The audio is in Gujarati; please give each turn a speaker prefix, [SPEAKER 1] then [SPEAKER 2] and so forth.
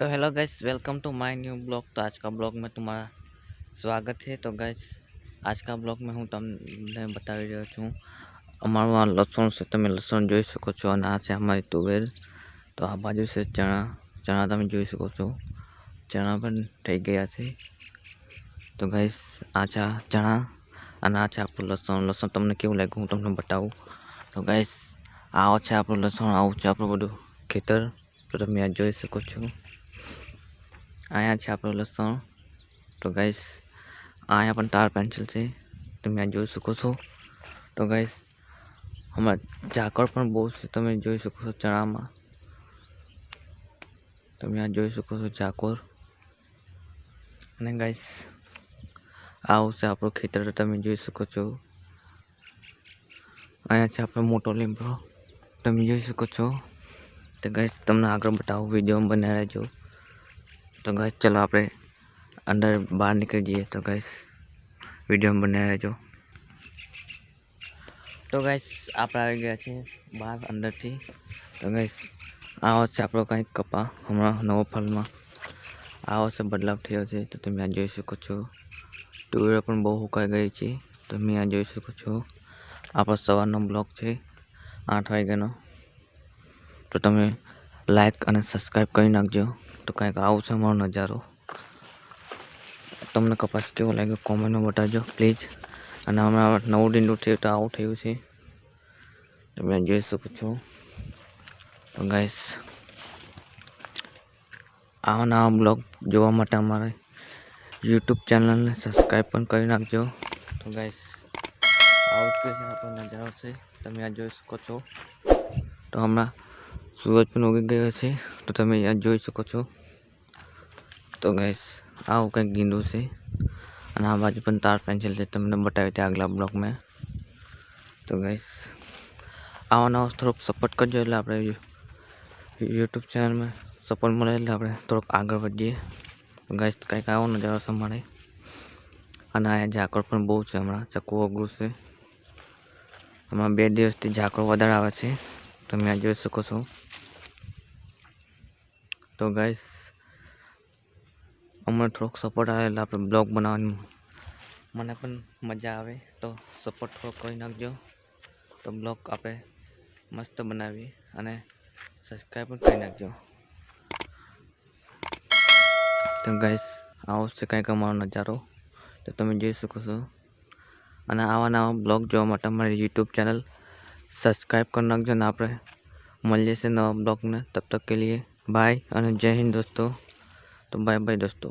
[SPEAKER 1] तो hello guys welcome to my new blog तो आज का ब्लॉग में तुम्हारा સ્વાગત છે તો ગાઈસ આજકા બ્લોગમાં હું તમને બતાવી રહ્યો છું અમારું આ લસણ છે તમે લસણ જોઈ શકો છો અને આ છે અમારી તુવેર તો આ બાજુ છે ચણા ચણા તમે જોઈ શકો છો ચણા પણ થઈ ગયા છે તો ગાઈસ આ છે આ ચણા અને આ છે આપણું લસણ લસણ તમને કેવું લાગ્યું હું તમને બતાવું તો ગાઈસ આવો છે આપણું લસણ આવું છે આપણું બધું ખેતર તો તમે આ જોઈ શકો છો અહીંયા છે આપણું લસણ તો ગાઈસ અહીંયા પણ તાર પેન્સિલ છે તમે આ જોઈ શકો છો તો ગાઈસ હમણાં ઝાકળ પણ બહુ છે તમે જોઈ શકો છો ચણામાં તમે આ જોઈ શકો છો ઝાકોર અને ગાઈસ આવું છે આપણું ખેતર તો તમે જોઈ શકો છો અહીંયા છે આપણો મોટો લીમડો તમે જોઈ શકો છો તો ગાઈસ તમને આગળ બતાવું વીડિયો બનાવી રહેજો તો ગાઈસ ચલો આપણે અંદર બહાર નીકળી જઈએ. તો ગાઈસ વીડિયો બનાવી રહેજો. તો ગાઈસ આપણે આવી ગયા છીએ બહાર અંદરથી. તો ગાઈસ આવો છે આપણો કંઈક કપા. હમણાં નવો ફલમાં આવો છે બદલાવ થયો છે. તો તમે આ જોઈ શકો છો. ટુવેરો પણ બહુ હુકાઈ ગઈ છે. તમે આ જોઈ શકો છો. આપણો સવારનો બ્લોક છે આઠ વાગ્યાનો. તો તમે લાઈક અને સબસ્ક્રાઈબ કરી નાખજો. તો કંઈક આવું છે અમારો નજારો. તમને કપાસ કેવો લાગ્યો કોમેન્ટમાં બતાવજો પ્લીઝ અને હમણાં નવું ડીંડું થયું તો આવું થયું છે. તમે જોઈ શકો છો. તો ગાઈસ આવા નવા બ્લોગ જોવા માટે અમારે યુટ્યુબ ચેનલને સબસ્ક્રાઈબ પણ કરી નાખજો. તો ગાઈસ આવું જ નજારો છે. તમે આ જોઈ શકો છો. તો હમણાં સૂરજ પણ ઉગી ગયો છે. તો તમે યાદ જોઈ શકો છો. તો ગેસ આવું કંઈક ગીંડું છે. અને આ બાજુ પણ તાર પેન્સિલ છે. તમને બતાવી ત્યાં આગલા બ્લોકમાં તો ગેસ આવા આવો થોડોક સપોર્ટ કરજો એટલે આપણે યુટ્યુબ ચેનલમાં સપોર્ટ મળે એટલે આપણે થોડોક આગળ વધીએ. ગેસ કંઈક આવો નજારો સંભાળે. અને અહીંયા ઝાકળ પણ બહુ છે હમણાં ચકવું અઘરું છે. હમણાં બે દિવસથી ઝાકળ વધારે આવે છે. તમે આ જોઈ શકો છો તો ગાઈસ અમને થોડોક સપોર્ટ આવે એટલે આપણે બ્લોગ બનાવવાની મને પણ મજા આવે તો સપોર્ટ થોડોક કરી નાખજો તો બ્લોગ આપણે મસ્ત બનાવીએ અને સબસ્ક્રાઈબ પણ કરી નાખજો તો ગાઈસ આવો છે કંઈક અમારો નજારો તો તમે જોઈ શકો છો અને આવા નવા બ્લોગ જોવા માટે અમારી યુટ્યુબ ચેનલ સબસ્ક્રાઈબ કરી નાખજો ને આપણે મળીએ છીએ નવા બ્લોગને તબ તક કે લીએ બાય અને જય હિન્દ દોસ્તો તો બાય બાય દોસ્તો